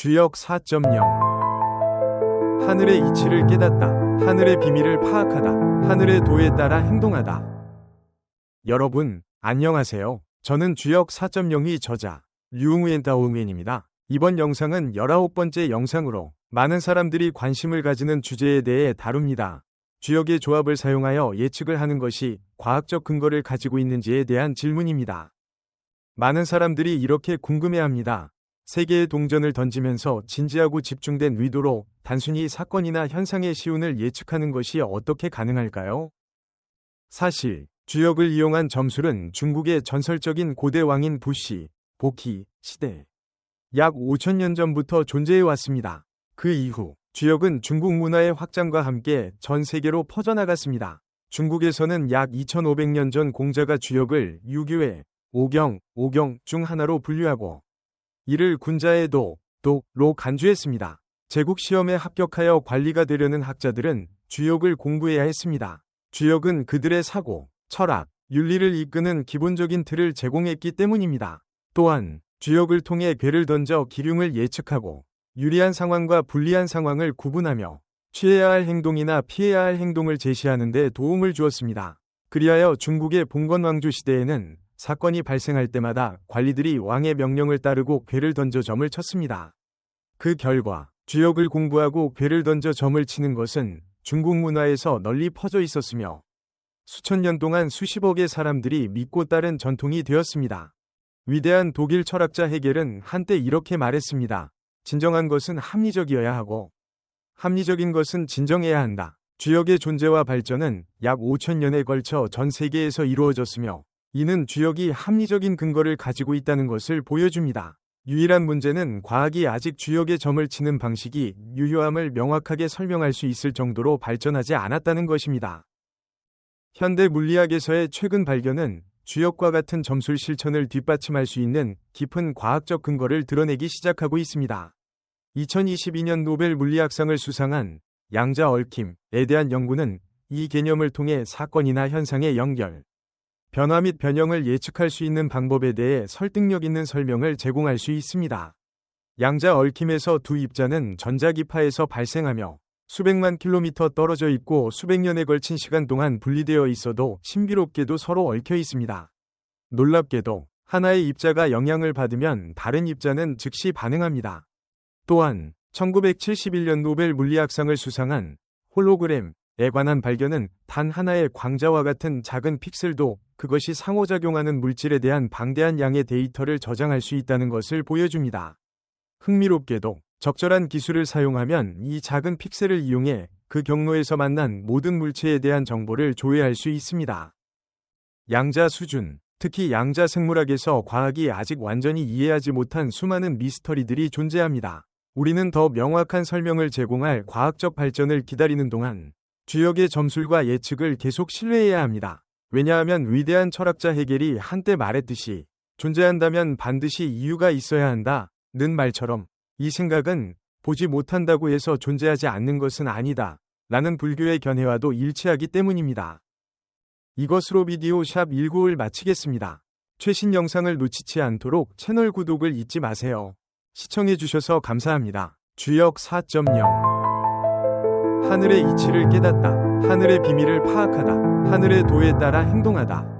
주역 4.0 하늘의 이치를 깨닫다. 하늘의 비밀을 파악하다. 하늘의 도에 따라 행동하다. 여러분, 안녕하세요. 저는 주역 4.0의 저자, 류웅엔다오응엔입니다. 이번 영상은 19번째 영상으로 많은 사람들이 관심을 가지는 주제에 대해 다룹니다. 주역의 조합을 사용하여 예측을 하는 것이 과학적 근거를 가지고 있는지에 대한 질문입니다. 많은 사람들이 이렇게 궁금해합니다. 세계의 동전을 던지면서 진지하고 집중된 의도로 단순히 사건이나 현상의 시운을 예측하는 것이 어떻게 가능할까요? 사실, 주역을 이용한 점술은 중국의 전설적인 고대 왕인 부시, 보키, 시대. 약 5천년 전부터 존재해 왔습니다. 그 이후, 주역은 중국 문화의 확장과 함께 전 세계로 퍼져나갔습니다. 중국에서는 약 2500년 전 공자가 주역을 유교의 오경, 오경 중 하나로 분류하고 이를 군자의 도, 도로 간주했습니다. 제국 시험에 합격하여 관리가 되려는 학자들은 주역을 공부해야 했습니다. 주역은 그들의 사고, 철학, 윤리를 이끄는 기본적인 틀을 제공했기 때문입니다. 또한 주역을 통해 괴를 던져 기륭을 예측하고 유리한 상황과 불리한 상황을 구분하며 취해야 할 행동이나 피해야 할 행동을 제시하는 데 도움을 주었습니다. 그리하여 중국의 봉건왕조 시대에는 사건이 발생할 때마다 관리들이 왕의 명령을 따르고 괴를 던져 점을 쳤습니다. 그 결과 주역을 공부하고 괴를 던져 점을 치는 것은 중국 문화에서 널리 퍼져 있었으며 수천 년 동안 수십억의 사람들이 믿고 따른 전통이 되었습니다. 위대한 독일 철학자 해겔은 한때 이렇게 말했습니다. 진정한 것은 합리적이어야 하고 합리적인 것은 진정해야 한다. 주역의 존재와 발전은 약 5천 년에 걸쳐 전 세계에서 이루어졌으며 이는 주역이 합리적인 근거를 가지고 있다는 것을 보여줍니다. 유일한 문제는 과학이 아직 주역의 점을 치는 방식이 유효함을 명확하게 설명할 수 있을 정도로 발전하지 않았다는 것입니다. 현대 물리학에서의 최근 발견은 주역과 같은 점술 실천을 뒷받침할 수 있는 깊은 과학적 근거를 드러내기 시작하고 있습니다. 2022년 노벨 물리학상을 수상한 양자 얽힘에 대한 연구는 이 개념을 통해 사건이나 현상의 연결, 변화 및 변형을 예측할 수 있는 방법에 대해 설득력 있는 설명을 제공할 수 있습니다. 양자 얽힘에서 두 입자는 전자기파에서 발생하며 수백만 킬로미터 떨어져 있고 수백 년에 걸친 시간 동안 분리되어 있어도 신비롭게도 서로 얽혀 있습니다. 놀랍게도 하나의 입자가 영향을 받으면 다른 입자는 즉시 반응합니다. 또한 1971년 노벨 물리학상을 수상한 홀로그램에 관한 발견은 단 하나의 광자와 같은 작은 픽셀도 그것이 상호작용하는 물질에 대한 방대한 양의 데이터를 저장할 수 있다는 것을 보여줍니다. 흥미롭게도 적절한 기술을 사용하면 이 작은 픽셀을 이용해 그 경로에서 만난 모든 물체에 대한 정보를 조회할 수 있습니다. 양자 수준, 특히 양자 생물학에서 과학이 아직 완전히 이해하지 못한 수많은 미스터리들이 존재합니다. 우리는 더 명확한 설명을 제공할 과학적 발전을 기다리는 동안 주역의 점술과 예측을 계속 신뢰해야 합니다. 왜냐하면 위대한 철학자 해겔이 한때 말했듯이 존재한다면 반드시 이유가 있어야 한다. 는 말처럼 이 생각은 보지 못한다고 해서 존재하지 않는 것은 아니다. 라는 불교의 견해와도 일치하기 때문입니다. 이것으로 비디오 샵 19을 마치겠습니다. 최신 영상을 놓치지 않도록 채널 구독을 잊지 마세요. 시청해주셔서 감사합니다. 주역 4.0 하늘의 이치를 깨닫다. 하늘의 비밀을 파악하다. 하늘의 도에 따라 행동하다.